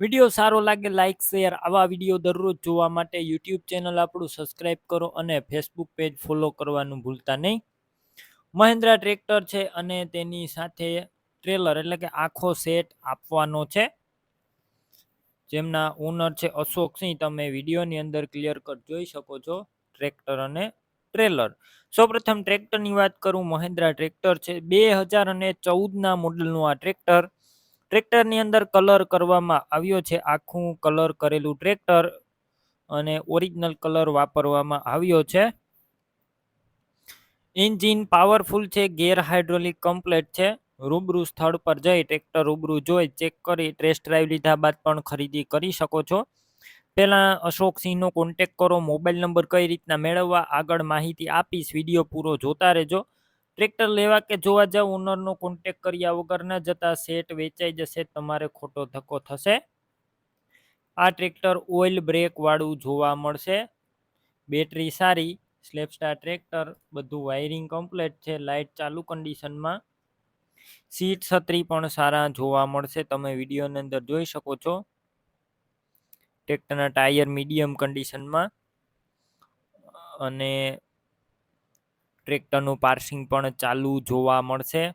Video સારો લાગે like share આવા વીડિયો દરરોજ જોવા માટે યુટ્યુબ ચેનલ આપણું સબસ્ક્રાઈબ કરો અને ફેસબુક પેજ ફોલો કરવાનું ભૂલતા નહીં. મહિન્દ્રા ટ્રેક્ટર છે અને તેની સાથે ટ્રેલર એટલે કે આખો સેટ આપવાનો છે. જેમના ઓનર છે અશોક સિંહ, તમે વિડીયોની અંદર ક્લિયર કટ જોઈ શકો છો ટ્રેક્ટર અને ટ્રેલર સૌપ્રથમ ટ્રેક્ટરની વાત કરું, મહિન્દ્રા ટ્રેક્ટર છે. બે હજાર અને ચૌદના મોડલનું આ ટ્રેક્ટર ટ્રેક્ટરની અંદર કલર કરવામાં આવ્યો છે. આખું કલર કરેલું ટ્રેક્ટર અને ઓરિજિનલ કલર વાપરવામાં આવ્યો છે. એન્જિન પાવરફુલ છે, ગેર હાઇડ્રોલિક કમ્પ્લેટ છે. રૂબરૂ સ્થળ પર જઈ ટ્રેક્ટર રૂબરૂ જોઈ, ચેક કરી, ટેસ્ટ ડ્રાઈવ લીધા બાદ પણ ખરીદી કરી શકો છો. પહેલાં અશોકસિંહનો કોન્ટેક કરો, મોબાઈલ નંબર કઈ રીતના મેળવવા, આગળ માહિતી આપીશ, વીડિયો પૂરો જોતા રહેજો. ટ્રેક્ટર લેવા કે જોવા જાવ ઓનરનો કોન્ટેક કર્યા વગર ન જતા સેટ વેચાઈ જશે, તમારે ખોટો ધક્કો થશે. આ ટ્રેક્ટર ઓઇલ બ્રેક વાળું જોવા મળશે. બેટરી સારી સ્લેપસ્ટાર ટ્રેક્ટર, બધું વાયરિંગ કમ્પ્લેટ છે લાઇટ ચાલુ કન્ડિશનમાં સીટ છત્રી પણ સારા જોવા મળશે, તમે વિડીયોની અંદર જોઈ શકો છો. ટ્રેક્ટરના ટાયર મીડિયમ કન્ડિશનમાં અને ટ્રેક્ટરનું પાર્સિંગ પણ ચાલુ જોવા મળશે.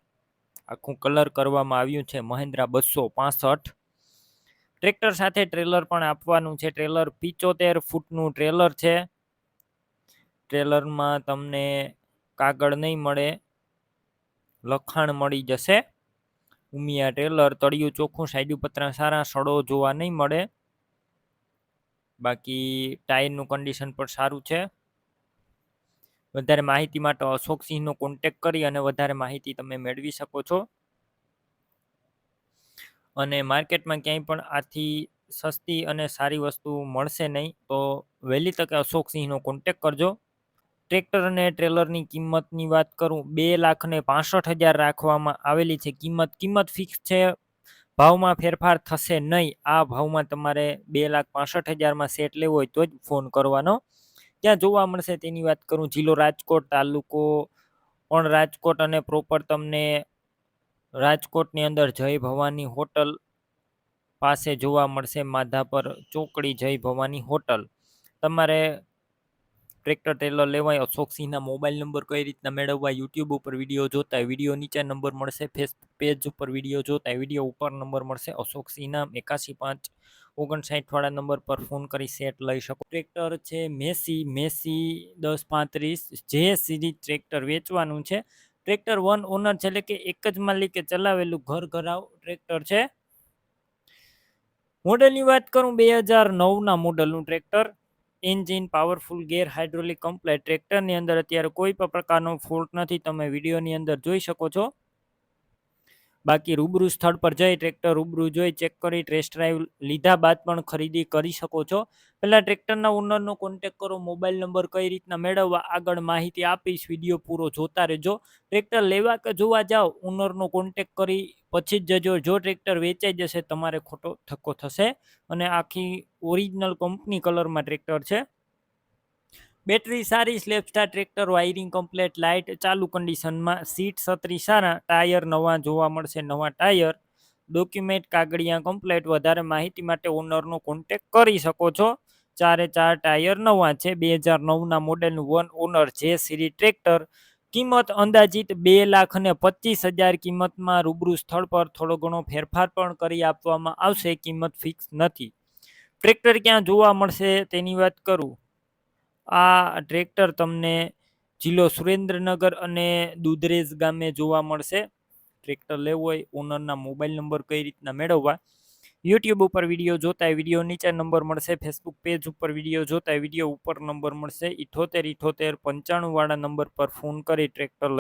આખું કલર કરવામાં આવ્યું છે મહિન્દ્રા બસો પાસઠ. ટ્રેક્ટર સાથે ટ્રેલર પણ આપવાનું છે. ટ્રેલર પિચોતેર ફૂટનું ટ્રેલર છે. ટ્રેલરમાં તમને કાગળ નહીં મળે. લખાણ મળી જશે. ઉમિયા ટ્રેલર તળિયું ચોખ્ખું સાઈડ પતરા સારા, સડો જોવા નહીં મળે. બાકી ટાયરનું કન્ડિશન પણ સારું છે. વધારે માહિતી માટે અશોક સિંહનો કોન્ટેક કરી અને વધારે માહિતી તમે મેળવી શકો છો. અને માર્કેટમાં ક્યાંય પણ આથી સસ્તી અને સારી વસ્તુ મળશે નહીં, તો વહેલી તકે અશોક સિંહનો કોન્ટેક કરજો. ટ્રેક્ટર અને ટ્રેલરની કિંમતની વાત કરું, બે લાખ ને પાસઠ હજાર રાખવામાં આવેલી છે. કિંમત કિંમત ફિક્સ છે. ભાવમાં ફેરફાર થશે નહીં. આ ભાવમાં તમારે બે લાખ પાસઠ હજારમાં સેટ લેવો હોય તો જ ફોન કરવાનો. ક્યાં જોવા મળશે તેની વાત કરું? જિલ્લો રાજકોટ તાલુકો, પણ રાજકોટ અને પ્રોપર તમને રાજકોટની અંદર જય ભવાની હોટલ પાસે જોવા મળશે. માધાપર ચોકડી જય ભવાની હોટલ. તમારે ટ્રેક્ટર ટેલર લેવાય અશોક સિંહના મોબાઈલ નંબર કઈ રીતના મેળવવા, યુટ્યુબ ઉપર વીડિયો જોતા, વીડિયો નીચે નંબર મળશે, ફેસબુક પેજ ઉપર વીડિયો જોતા વીડિયો ઉપર નંબર મળશે અશોક સિંહના એકાસી પાંચ ઓગણસાઠવાળા નંબર પર ફોન કરી સેટ લઈ શકો. ટ્રેક્ટર છે મેસી મેસી દસ પાંત્રીસ, જે સિરીઝ ટ્રેક્ટર વેચવાનું છે. ટ્રેક્ટર વન ઓનર છે એટલે કે એક જ માલિકે ચલાવેલું ઘર ઘરાવ ટ્રેક્ટર છે. મોડલની વાત કરું, બે હજાર નવના મોડલનું tractor. Engine powerful gear hydraulic complete ટ્રેક્ટરની અંદર અત્યારે કોઈ પણ પ્રકારનો ફોલ્ટ નથી. તમે વિડીયોની અંદર જોઈ શકો છો. બાકી રૂબરૂ સ્થળ પર જઈ ટ્રેક્ટર રૂબરૂ જોઈ ચેક કરી ટેસ્ટ ડ્રાઈવ લીધા બાદ પણ ખરીદી કરી શકો છો. પહેલાં ટ્રેક્ટરના ઓનરનો કોન્ટેક કરો મોબાઈલ નંબર કઈ રીતના મેળવવા, આગળ માહિતી આપીશ, વીડિયો પૂરો જોતા રહેજો. ટ્રેક્ટર લેવા કે જોવા જાઓ ઓનરનો કોન્ટેક કરી પછી જ જજો જો ટ્રેક્ટર વેચાઈ જશે, તમારે ખોટો ધક્કો થશે અને આખી ઓરિજિનલ કંપની કલરમાં ટ્રેક્ટર છે. બેટરી સારી સ્લેપસ્ટાર ટ્રેક્ટર, વાયરિંગ કમ્પ્લેટ, લાઇટ, ચાલુ કન્ડિશનમાં સીટ સત્રી સારા, ટાયર નવા જોવા મળશે, નવા ટાયર. ડોક્યુમેન્ટ કાગળિયા કમ્પ્લેટ, વધારે માહિતી માટે ઓનરનો કોન્ટેક કરી શકો છો. ચારે ચાર ટાયર નવા છે, બે હજાર નવના મોડેલનું વન ઓનર જે સિરી ટ્રેક્ટર કિંમત અંદાજિત બે લાખ અને પચીસ હજાર કિંમતમાં રૂબરૂ સ્થળ પર થોડો ઘણો ફેરફાર પણ કરી આપવામાં આવશે. કિંમત ફિક્સ નથી. ટ્રેક્ટર ક્યાં જોવા મળશે તેની વાત કરું. આ ટ્રેક્ટર તમને જિલ્લો સુરેન્દ્રનગર અને દુધરેજ ગામે જોવા મળશે. ટ્રેક્ટર લેવું હોય ઓનરના મોબાઈલ નંબર કઈ રીતના મેળવવા યુટ્યુબ ઉપર વીડિયો જોતા વીડિયો નીચે નંબર મળશે ફેસબુક પેજ ઉપર વીડિયો જોતા વીડિયો ઉપર નંબર મળશે. ઇઠોતેર ઇઠોતેર પંચાણુંવાળા નંબર પર ફોન કરી ટ્રેક્ટર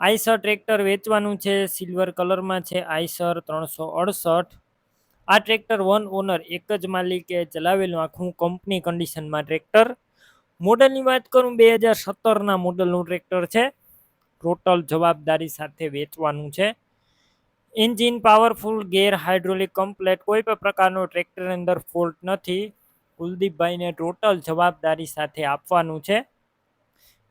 આઈસર ટ્રેક્ટર વેચવાનું છે સિલ્વર કલરમાં છે આઈસર ત્રણસો અડસઠ. આ ટ્રેક્ટર વન ઓનર એક જ માલિકે ચલાવેલું આખું કંપની કન્ડિશનમાં ટ્રેક્ટર મોડલની વાત કરું, બે હજાર સત્તરના મોડલનું ટ્રેક્ટર છે. ટોટલ જવાબદારી સાથે વેચવાનું છે. Engine powerful, gear hydraulic, complete, કોઈ પણ પ્રકારનો ટ્રેક્ટરની અંદર ફોલ્ટ નથી. કુલદીપભાઈને ટોટલ જવાબદારી સાથે આપવાનું છે.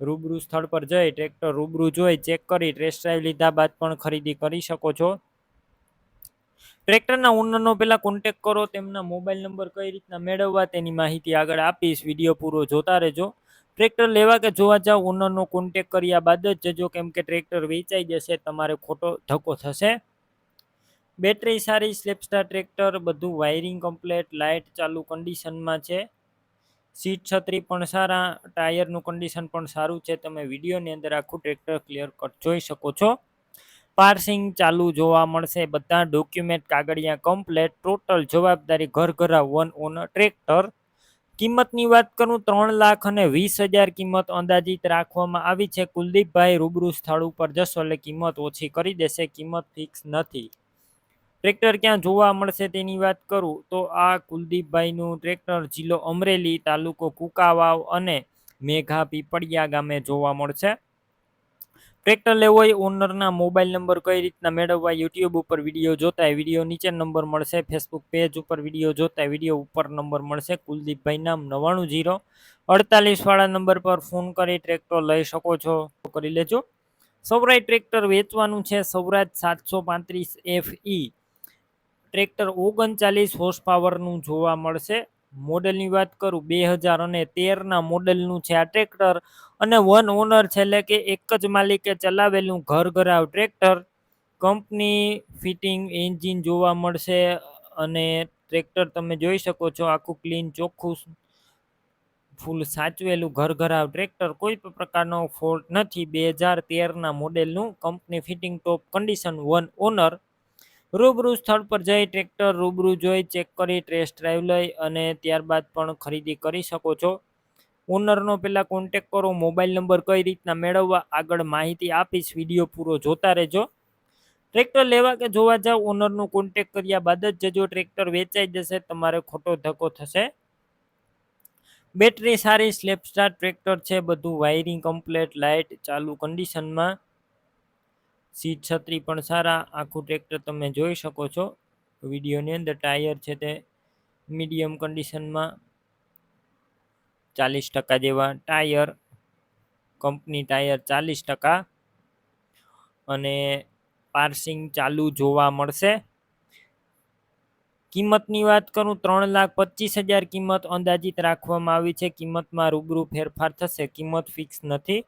રૂબરૂ સ્થળ પર જઈ ટ્રેક્ટર રૂબરૂ જોઈ ચેક કરી ટેસ્ટ ડ્રાઈવ લીધા બાદ પણ ખરીદી કરી શકો છો. ટ્રેક્ટરના ઓનરનો પહેલાં કોન્ટેક કરો, તેમના મોબાઈલ નંબર કઈ રીતના મેળવવા તેની માહિતી આગળ આપીશ. વીડિયો પૂરો જોતા રહેજો. ટ્રેક્ટર લેવા કે જોવા જાવ, ઓનરનો કોન્ટેક કર્યા બાદ જ જજો. કેમ કે ટ્રેક્ટર વેચાઈ જશે, તમારે ખોટો ધક્કો થશે. બેટરી સારી સ્લેપસ્ટાર ટ્રેક્ટર બધું વાયરિંગ કમ્પ્લેટ લાઇટ ચાલુ કન્ડિશનમાં છે. સીટ છત્રી પણ સારા ટાયરનું કન્ડિશન પણ સારું છે. તમે વિડીયોની અંદર આખું ટ્રેક્ટર ક્લિયર કટ જોઈ શકો છો. પાર્સિંગ ચાલુ જોવા મળશે. બધા ડોક્યુમેન્ટ કાગળિયા કમ્પ્લેટ ટોટલ જવાબદારી ઘર ઘરા વન ઓન ટ્રેક્ટર કિંમતની વાત કરું, ત્રણ લાખ અને વીસ હજાર કિંમત અંદાજિત રાખવામાં આવી છે. કુલદીપભાઈ રૂબરૂ સ્થળ ઉપર જશો એટલે કિંમત ઓછી કરી દેશે. કિંમત ફિક્સ નથી. ટ્રેક્ટર ક્યાં જોવા મળશે તેની વાત કરું તો આ કુલદીપભાઈનું ટ્રેક્ટર જિલ્લો અમરેલી તાલુકો કુકાવાવ અને મેઘા પીપળિયા ગામે જોવા મળશે. ટ્રેક્ટર લેવો હોય ઓનરના મોબાઈલ નંબર કઈ રીતના મેળવવા યુટ્યુબ ઉપર વીડિયો જોતા વીડિયો નીચે નંબર મળશે, ફેસબુક પેજ ઉપર વીડિયો જોતા વીડિયો ઉપર નંબર મળશે, કુલદીપભાઈ નામ નવ્વાણું જીરો. અડતાલીસ વાળા નંબર પર ફોન કરી ટ્રેક્ટર લઈ શકો છો, કરી લેજો. સૌરાય ટ્રેક્ટર વેચવાનું છે સૌરાજ સાતસો પાંત્રીસ એફ ઈ. ટ્રેક્ટર ઓગણચાલીસ હોર્સ પાવરનું જોવા મળશે. મોડેલની વાત કરું, બે હજાર અને તેરના મોડેલનું છે આ ટ્રેક્ટર. અને વન ઓનર છે એટલે કે એક જ માલિકે ચલાવેલું ઘર ઘરાવ ટ્રેક્ટર. કંપની ફિટિંગ એન્જિન જોવા મળશે અને ટ્રેક્ટર તમે જોઈ શકો છો, આખું ક્લીન ચોખ્ખું, ફૂલ સાચવેલું ઘર ઘરાવ ટ્રેક્ટર. કોઈ પણ પ્રકારનો ફોલ્ટ નથી. બે હજાર તેરના મોડેલનું company fitting top condition one owner રૂબરૂ સ્થળ પર જઈ ટ્રેક્ટર રૂબરૂ જોઈ, ચેક કરી, ટેસ્ટ ડ્રાઈવ લઈ અને ત્યારબાદ પણ ખરીદી કરી શકો છો. ઓનરનો પહેલાં કોન્ટેક કરો, મોબાઈલ નંબર કઈ રીતના મેળવવા આગળ માહિતી આપીશ, વીડિયો પૂરો જોતા રહેજો. ટ્રેક્ટર લેવા કે જોવા જાવ, ઓનરનું કોન્ટેક કર્યા બાદ જ જજો, ટ્રેક્ટર વેચાઈ જશે, તમારે ખોટો ધક્કો થશે. બેટરી સારી, સ્લેપસ્ટાર ટ્રેક્ટર છે, બધું વાયરિંગ કમ્પ્લેટ, લાઇટ, ચાલુ કન્ડિશનમાં. સીટ છત્રી પણ સારા. આખું ટ્રેક્ટર તમે જોઈ શકો છો. વિડીયોની અંદર ટાયર છે તે મીડિયમ કન્ડિશનમાં ચાલીસ ટકા જેવા ટાયર કંપની ટાયર ચાલીસ ટકા અને પાર્સિંગ ચાલુ જોવા મળશે. કિંમતની વાત કરું, ત્રણ લાખ પચીસ હજાર કિંમત અંદાજિત રાખવામાં આવી છે. કિંમતમાં રૂબરૂ ફેરફાર થશે. કિંમત ફિક્સ નથી.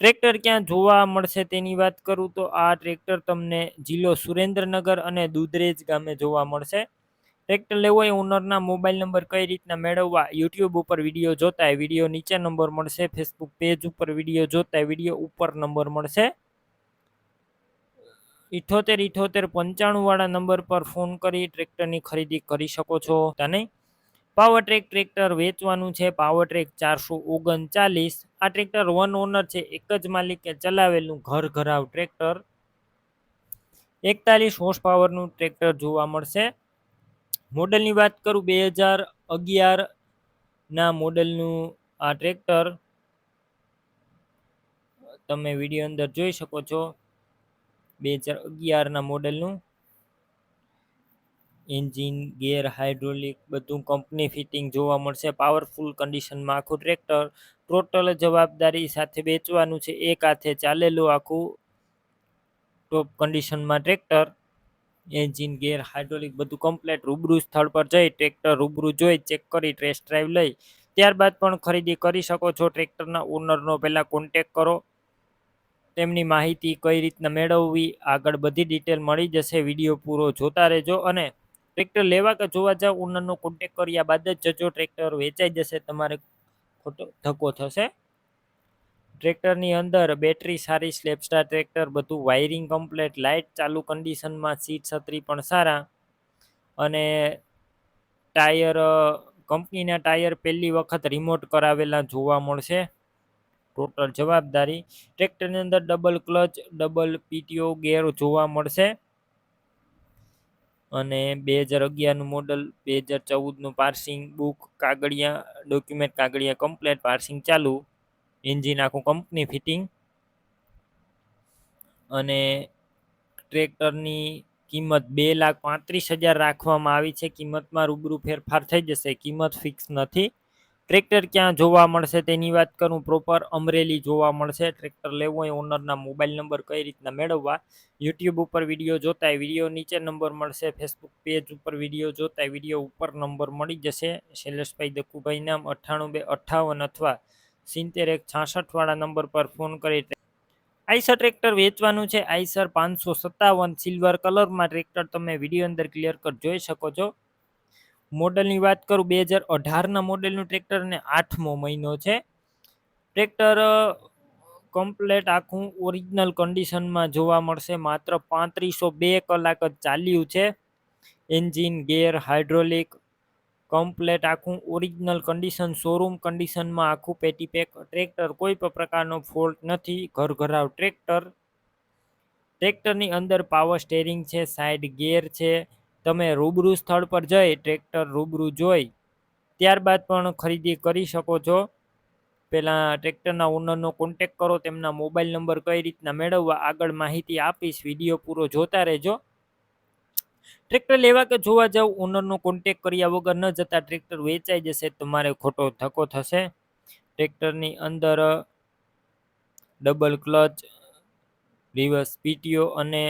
ટ્રેક્ટર ક્યાં જોવા મળશે તેની વાત કરું તો આ ટ્રેક્ટર તમને જિલ્લો સુરેન્દ્રનગર અને દુધરેજ ગામે જોવા મળશે. ટ્રેક્ટર લેવો એ ઓનરના મોબાઈલ નંબર કઈ રીતના મેળવવા યુટ્યુબ ઉપર વીડિયો જોતા વીડિયો નીચે નંબર મળશે, ફેસબુક પેજ ઉપર વીડિયો જોતા વીડિયો ઉપર નંબર મળશે. ઇઠોતેર ઇઠોતેર પંચાણું વાળા નંબર પર ફોન કરી ટ્રેક્ટરની ખરીદી કરી શકો છો નહીં? પાવર ટ્રેક ટ્રેક્ટર વેચવાનું છે પાવર ટ્રેક ચારસો ઓગણચાલીસ. આ ટ્રેક્ટર વન ઓનર છે, એક જ માલિકે ચલાવેલું ઘર ઘરાવ ટ્રેક્ટર એકતાલીસ હોર્સ પાવરનું ટ્રેક્ટર જોવા મળશે. મોડલની વાત કરું, બે હજાર અગિયારના મોડલનું આ ટ્રેક્ટર તમે વીડિયો અંદર જોઈ શકો છો. બે હજાર અગિયારના મોડલનું. એન્જિન, ગેર હાઇડ્રોલિક બધું કંપની ફિટિંગ જોવા મળશે. પાવરફુલ કન્ડિશનમાં આખું ટ્રેક્ટર ટોટલ જવાબદારી સાથે વેચવાનું છે. એક હાથે ચાલેલું આખું ટોપ કન્ડિશનમાં ટ્રેક્ટર, એન્જિન, ગેર હાઇડ્રોલિક બધું કમ્પ્લેટ રૂબરૂ સ્થળ પર જઈ ટ્રેક્ટર રૂબરૂ જોઈ, ચેક કરી, ટેસ્ટ ડ્રાઈવ લઈ. ત્યારબાદ પણ ખરીદી કરી શકો છો. ટ્રેક્ટરના ઓનરનો પહેલાં કોન્ટેક કરો. તેમની માહિતી કઈ રીતના મેળવવી, આગળ બધી ડિટેલ મળી જશે. વીડિયો પૂરો જોતા રહેજો અને ટ્રેક્ટર લેવા કે જોવા જાવ ઓનરનો કોન્ટેક કર્યા બાદ જ જજો ટ્રેક્ટર વેચાઈ જશે, તમારે ખોટો ધક્કો થશે. ટ્રેક્ટરની અંદર બેટરી સારી, સ્લેપસ્ટાર ટ્રેક્ટર, બધું વાયરિંગ કમ્પ્લેટ લાઇટ ચાલુ કન્ડિશનમાં સીટ છત્રી પણ સારા. અને ટાયર કંપનીના ટાયર પહેલી વખત રિમોટ કરાવેલા જોવા મળશે. ટોટલ જવાબદારી. ટ્રેક્ટરની અંદર double clutch double PTO gear જોવા મળશે. અને બે હજાર અગિયારનું મોડલ બે હજાર ચૌદનું પાર્સિંગ બુક કાગળિયા ડોક્યુમેન્ટ કાગળિયા કમ્પ્લેટ પાર્સિંગ ચાલુ. એન્જિન આખું કંપની ફિટિંગ અને ટ્રેક્ટરની કિંમત બે લાખ પાંત્રીસ હજાર રાખવામાં આવી છે. કિંમતમાં રૂબરૂ ફેરફાર થઈ જશે. કિંમત ફિક્સ નથી. ટ્રેક્ટર ક્યાં જોવા મળશે તેની વાત કરું? પ્રોપર અમરેલી જોવા મળશે. ટ્રેક્ટર લેવું હોય ઓનરના મોબાઈલ નંબર કઈ રીતના મેળવવા? યુટ્યુબ ઉપર વીડિયો જોતા વીડિયો નીચે નંબર મળશે. ફેસબુક પેજ ઉપર વીડિયો જોતા વીડિયો ઉપર નંબર મળી જશે. શૈલેષભાઈ દક્કુભાઈ નામ અઠ્ઠાણું બે અઠ્ઠાવન અથવા સિત્તેર એક છાસઠ વાળા નંબર પર ફોન કરી આઈસર ટ્રેક્ટર વેચવાનું છે. આઈસર પાંચસો સત્તાવન સિલ્વર કલરમાં ટ્રેક્ટર તમે વીડિયો અંદર ક્લિયર કટ જોઈ શકો છો. મોડલની વાત કરું, બે હજાર અઢારના મોડેલનું ટ્રેક્ટર ને આઠમો મહિનો છે. ટ્રેક્ટર કમ્પ્લેટ આખું ઓરિજિનલ કન્ડિશનમાં જોવા મળશે. માત્ર પાંત્રીસો બે કલાક જ ચાલ્યું છે. એન્જિન ગેર હાઇડ્રોલિક કમ્પ્લેટ આખું ઓરિજિનલ કન્ડિશન શોરૂમ કન્ડિશનમાં આખું પેટી પેક ટ્રેક્ટર કોઈ પણ પ્રકારનો ફોલ્ટ નથી. ઘરઘરાવ ટ્રેક્ટર. ટ્રેક્ટરની અંદર પાવર સ્ટેરિંગ છે સાઈડ ગેર છે. તમે રૂબરૂ સ્થળ પર જઈ ટ્રેક્ટર રૂબરૂ જોઈ, ત્યારબાદ પણ ખરીદી કરી શકો છો. પહેલાં ટ્રેક્ટરના ઓનરનો કોન્ટેક કરો, તેમના મોબાઈલ નંબર કઈ રીતના મેળવવા, આગળ માહિતી આપીશ વીડિયો પૂરો જોતા રહેજો. ટ્રેક્ટર લેવા કે જોવા જાવ ઓનરનો કોન્ટેક કર્યા વગર ન જતા ટ્રેક્ટર વેચાઈ જશે, તમારે ખોટો ધક્કો થશે. ટ્રેક્ટરની અંદર ડબલ ક્લચ રિવર્સ પીટીઓ અને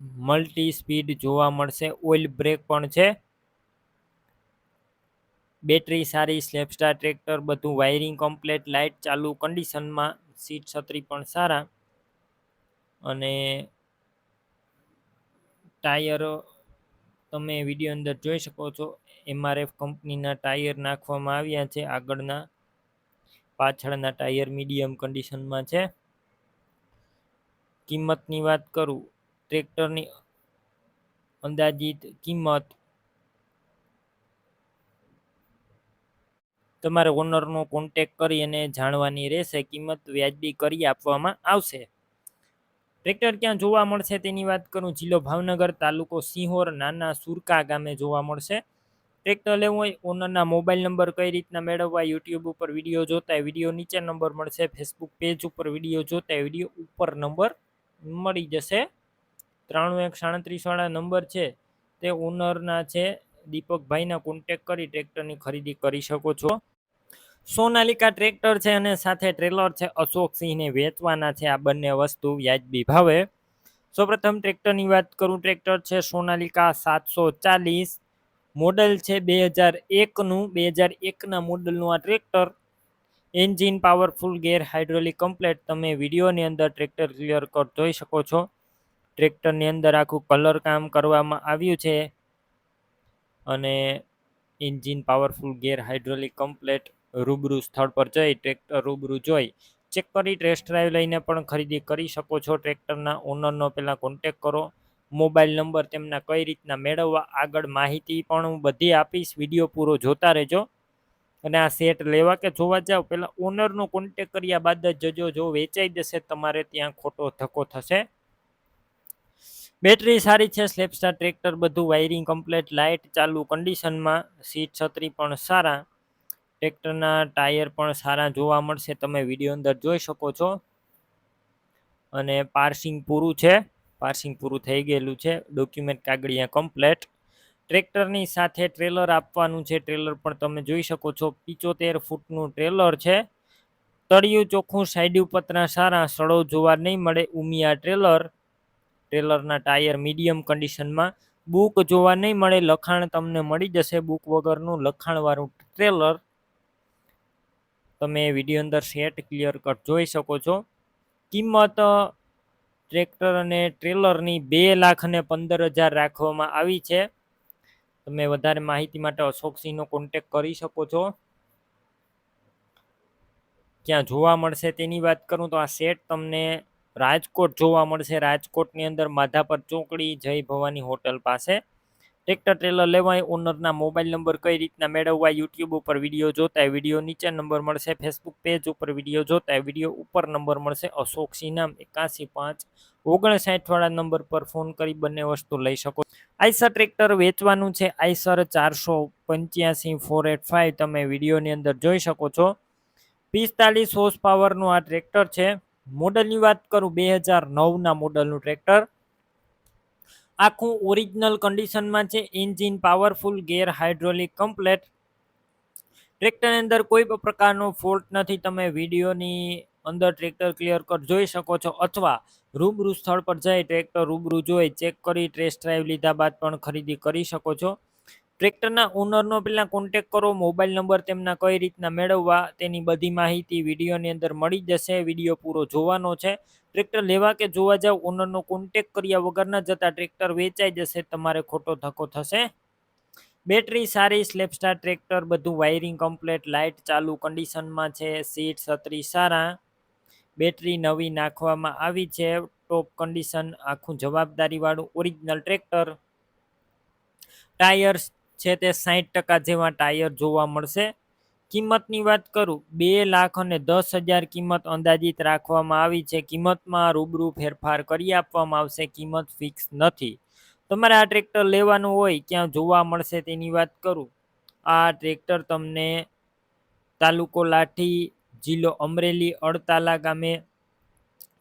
મલ્ટી સ્પીડ જોવા મળશે. ઓઇલ બ્રેક પણ છે. બેટરી સારી સ્લેપસ્ટાર ટ્રેક્ટર બધું વાયરિંગ કમ્પ્લેટ લાઇટ ચાલુ કન્ડિશનમાં સીટ છત્રી પણ સારા. અને ટાયરો તમે વીડિયો અંદર જોઈ શકો છો. એમઆરએફ કંપનીના ટાયર નાખવામાં આવ્યા છે. આગળના પાછળના ટાયર મીડિયમ કન્ડિશનમાં છે. કિંમતની વાત કરું ટ્રેક્ટરની અંદાજિત કિંમત તમારે ઓનરનો કોન્ટેક કરી અને જાણવાની રહેશે. કિંમત વ્યાજબી કરી આપવામાં આવશે. ટ્રેક્ટર ક્યાં જોવા મળશે તેની વાત કરું. જિલ્લો ભાવનગર, તાલુકો સિંહોર, નાના સુરકા ગામે જોવા મળશે. ટ્રેક્ટર લેવું હોય, ઓનરના મોબાઈલ નંબર કઈ રીતના મેળવવા, યુટ્યુબ ઉપર વીડિયો જોતા, વીડિયો નીચે નંબર મળશે. ફેસબુક પેજ ઉપર વીડિયો જોતા, વીડિયો ઉપર નંબર મળી જશે. ત્રાણું એક સાડત્રીસવાળા નંબર છે, તે ઓનરના છે. દીપકભાઈના કોન્ટેક કરી ટ્રેક્ટરની ખરીદી કરી શકો છો. સોનાલિકા ટ્રેક્ટર છે અને સાથે ટ્રેલર છે. અશોકસિંહને વેચવાના છે. આ બંને વસ્તુ વ્યાજબી ભાવે. સૌપ્રથમ ટ્રેક્ટરની વાત કરું. ટ્રેક્ટર છે સોનાલિકા સાતસો ચાલીસ. મોડલ છે બે હજાર એકનું. બે હજાર એકના મોડલનું આ tractor. Engine powerful gear hydraulic complete. તમે વિડીયોની અંદર ટ્રેક્ટર ક્લિયર કટ જોઈ શકો છો. ટ્રેક્ટરની અંદર આખું કલર કામ કરવામાં આવ્યું છે. અને engine powerful, gear hydraulic, complete રૂબરૂ સ્થળ પર જઈ ટ્રેક્ટર રૂબરૂ જોઈ ચેક કરી, ટેસ્ટ ડ્રાઈવ લઈને પણ ખરીદી કરી શકો છો. ટ્રેક્ટરના ઓનરનો પહેલાં કોન્ટેક કરો. મોબાઈલ નંબર તેમના કઈ રીતના મેળવવા આગળ માહિતી પણ હું બધી આપીશ. વીડિયો પૂરો જોતા રહેજો. અને આ સેટ લેવા કે જોવા જાવ, પહેલાં ઓનરનો કોન્ટેક કર્યા બાદ જ જજો. જો વેચાઈ જશે, તમારે ત્યાં ખોટો ધક્કો થશે. બેટરી સારી છે સ્લેપસ્ટાર ટ્રેક્ટર બધું, વાયરિંગ કમ્પ્લેટ, લાઇટ ચાલુ, કન્ડિશનમાં સીટ છત્રી પણ સારા, ટ્રેક્ટરના ટાયર પણ સારા જોવા મળશે, તમે વીડિયો અંદર જોઈ શકો છો. અને પાર્સિંગ પૂરું છે, પાર્સિંગ પૂરું થઈ ગયેલું છે, ડોક્યુમેન્ટ કાગળિયા કમ્પ્લેટ. ટ્રેક્ટરની સાથે ટ્રેલર આપવાનું છે, ટ્રેલર પણ તમે જોઈ શકો છો, પિચોતેર ફૂટનું ટ્રેલર છે. તળિયું ચોખ્ખું, સાઈડ પતરા સારા, સડો જોવા નહીં મળે, ઉમિયા ટ્રેલર. ટ્રેલરના ટાયર મીડિયમ કન્ડિશનમાં. બુક જોવા નહીં મળે, લખાણ તમને મળી જશે બુક વગરનું. લખાણવાળું ટ્રેલર તમે વીડિયો અંદર સેટ ક્લિયર કટ જોઈ શકો છો. કિંમત, ટ્રેક્ટર અને ટ્રેલરની બે લાખ અને પંદર હજાર રાખવામાં આવી છે. તમે વધારે માહિતી માટે અશોકસિંહનો કોન્ટેક કરી શકો છો. ક્યાં જોવા મળશે તેની વાત કરું તો આ સેટ તમને રાજકોટ જોવા મળશે. રાજકોટની અંદર માધાપર ચોકડી, જય ભવાની હોટલ પાસે. ટ્રેક્ટર, ટ્રેલર લેવાય. ઓનરના મોબાઈલ નંબર કઈ રીતના મેળવવા યુટ્યુબ ઉપર વીડિયો જોતા વીડિયો નીચે નંબર મળશે. ફેસબુક પેજ ઉપર વીડિયો જોતા વીડિયો ઉપર નંબર મળશે. અશોક સિનામ એકાસી પાંચ ઓગણસાઠવાળા નંબર પર ફોન કરી બંને વસ્તુ લઈ શકો. આઈસર ટ્રેક્ટર વેચવાનું છે. આઈસર ચારસો પંચ્યાસી ફોર એટ ફાઇવ તમે વિડીયોની અંદર જોઈ શકો છો. પિસ્તાલીસ હોર્સ પાવરનું આ ટ્રેક્ટર છે. મોડલની વાત કરું, બે હજાર નવના મોડલનું ટ્રેક્ટર. આખું ઓરિજિનલ કન્ડિશનમાં છે engine powerful gear hydraulic complete ટ્રેક્ટરની અંદર કોઈ પણ પ્રકારનો ફોલ્ટ નથી, તમે વિડીયોની અંદર ટ્રેક્ટર ક્લિયર કટ જોઈ શકો છો. અથવા રૂબરૂ સ્થળ પર જઈ ટ્રેક્ટર રૂબરૂ જોઈ ચેક કરી ટેસ્ટ ડ્રાઈવ લીધા બાદ પણ ખરીદી કરી શકો છો. ટ્રેક્ટરના ઓનરનો પહેલાં કોન્ટેક કરો મોબાઈલ નંબર તેમના કઈ રીતના મેળવવા, તેની બધી માહિતી વિડીયોની અંદર મળી જશે, વીડિયો પૂરો જોવાનો છે. ટ્રેક્ટર લેવા કે જોવા જાવ ઓનરનો કોન્ટેક કર્યા વગર ન જતા ટ્રેક્ટર વેચાઈ જશે, તમારે ખોટો ધક્કો થશે. બેટરી સારી, સ્લેપસ્ટાર ટ્રેક્ટર, બધું વાયરિંગ કમ્પ્લેટ લાઇટ ચાલુ કન્ડિશનમાં છે સીટ છત્રી સારા. બેટરી નવી નાખવામાં આવી છે ટોપ કન્ડિશન આખું જવાબદારીવાળું ઓરિજિનલ ટ્રેક્ટર. ટાયર્સ છે તે સાહીઠ ટકા જેવા ટાયર જોવા મળશે. કિંમતની વાત કરું, બે લાખ અને દસ હજાર કિંમત અંદાજિત રાખવામાં આવી છે. કિંમતમાં રૂબરૂ ફેરફાર કરી આપવામાં આવશે, કિંમત ફિક્સ નથી. તમારે આ ટ્રેક્ટર લેવાનું હોય, ક્યાં જોવા મળશે તેની વાત કરું. આ ટ્રેક્ટર તમને તાલુકો લાઠી, જિલ્લો અમરેલી, અડતાલા ગામે